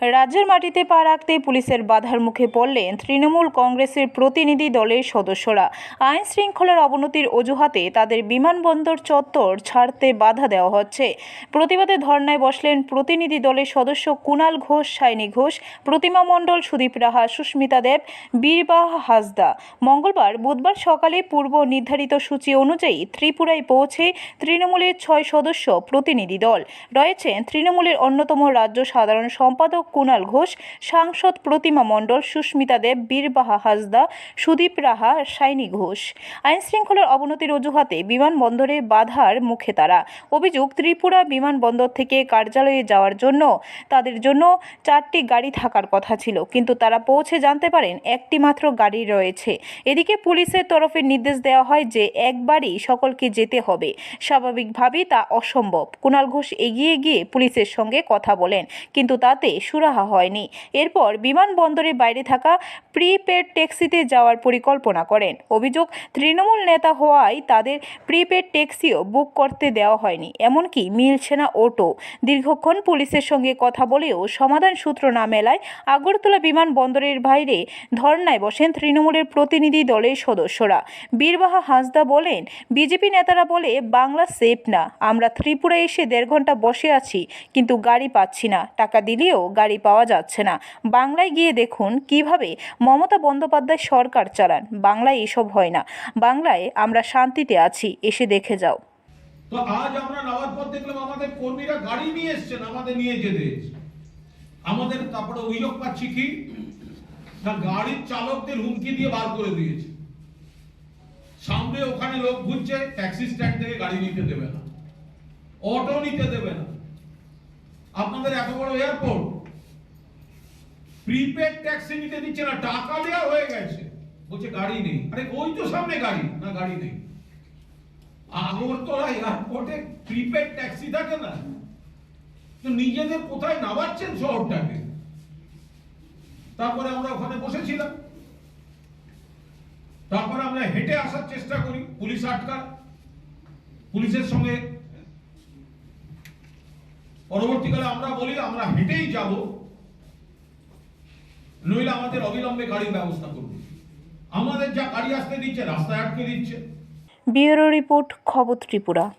রাজ্যের মাটিতে পা রাখতে পুলিশের বাধার মুখে পড়লেন তৃণমূল কংগ্রেসের প্রতিনিধি দলের সদস্যরা। আইন শৃঙ্খলার অবনতির অজুহাতে তাদের বিমানবন্দর চত্বর ছাড়তে বাধা দেওয়া হচ্ছে। প্রতিবাদে ধর্নায় বসলেন প্রতিনিধি দলের সদস্য কুণাল ঘোষ সাইনি ঘোষ, প্রতিমা মণ্ডল, সুদীপ রাহা, সুস্মিতা দেব, বীরবাহ হাসদা। মঙ্গলবার, বুধবার সকালে পূর্ব নির্ধারিত সূচি অনুযায়ী ত্রিপুরায় পৌঁছে তৃণমূলের ছয় সদস্য প্রতিনিধি দল। রয়েছেন তৃণমূলের অন্যতম রাজ্য সাধারণ সম্পাদক কুণাল ঘোষ, সাংসদ প্রতিমা মণ্ডল, সুস্মিতা দেব, বীরবাহা হাসদা, সুদীপ রাহা, সাইনি ঘোষ। আইন শৃঙ্খলার অবনতির অজুহাতে বিমানবন্দরে বাধার মুখে তারা। অভিযোগ, ত্রিপুরা বিমানবন্দর থেকে কার্যালয়ে যাওয়ার জন্য, তাদের জন্য চারটি গাড়ি থাকার কথা ছিল, কিন্তু তারা পৌঁছে জানতে পারেন একটি মাত্র গাড়ি রয়েছে। এদিকে পুলিশের তরফে নির্দেশ দেওয়া হয় যে একবারই সকলকে যেতে হবে। স্বাভাবিকভাবেই তা অসম্ভব। কুণাল ঘোষ এগিয়ে গিয়ে পুলিশের সঙ্গে কথা বলেন, কিন্তু তাতে সুরাহা হয়নি। এরপর বিমানবন্দরের বাইরে থাকা প্রিপেড ট্যাক্সিতে যাওয়ার পরিকল্পনা করেন। অভিযোগ, তৃণমূল নেতা হওয়ায় তাদের প্রিপেড ট্যাক্সিও বুক করতে দেওয়া হয়নি। এমনকি মিলছে না অটো। দীর্ঘক্ষণ পুলিশের সঙ্গে কথা বলেও সমাধান সূত্র না মেলায় আগরতলা বিমানবন্দরের বাইরে ধর্নায় বসেন তৃণমূলের প্রতিনিধি দলের সদস্যরা। বীরবাহা হাঁসদা বলেন, বিজেপি নেতারা বলে, বাংলা সেফ না। আমরা ত্রিপুরা এসে দেড় ঘণ্টা বসে আছি, কিন্তু গাড়ি পাচ্ছি না। টাকা দিলেও গাড়ি পাওয়া যাচ্ছে না। বাংলায় গিয়ে দেখুন কীভাবে মমতা বন্দ্যোপাধ্যায় সরকার চালান। বাংলায় এসব হয় না। বাংলায় আমরা শান্তিতে আছি, এসে দেখে যাও। তো আজ আমরা দেখলাম, আমাদের কর্মীরা গাড়ি নিয়ে এসছেন, আমাদের নিয়ে যেতে। আমাদের তারপরে অভিযোগ পাচ্ছি কি? না, গাড়ির চালকদের হুমকি দিয়ে বার করে দিয়েছে। সামনে ওখানে লোক ঘুরছে, ট্যাক্সি স্ট্যান্ড থেকে গাড়ি নিতে দেবে না। অটো নিতে দেবে না। আপনাদের এত বড় এয়ারপোর্ট প্রিপেড ট্যাক্সি নিতে দিচ্ছে না, টাকা দেওয়া হয়ে গেছে। বলছে, গাড়ি নেই। আরে, ওই তো সামনে গাড়ি। না, গাড়ি নেই। আগরতলা এয়ারপোর্টে প্রিপেড ট্যাক্সি থাকে না। তো নিজেদের কোথায় নামাচ্ছেন শহরটাকে? তারপরে আমরা ওখানে বসেছিলাম। তারপরে আমরা হেঁটে আসার চেষ্টা করি, পুলিশ আটকায় পুলিশের সঙ্গে পরবর্তীকালে আমরা বলি, আমরা হেঁটেই যাব। নইলে আমাদের অবিলম্বে গাড়ির ব্যবস্থা করবে আমাদের যা গাড়ি আসতে দিচ্ছে, রাস্তায় আটকে দিচ্ছে। ব্যুরো রিপোর্ট, খবর ত্রিপুরা।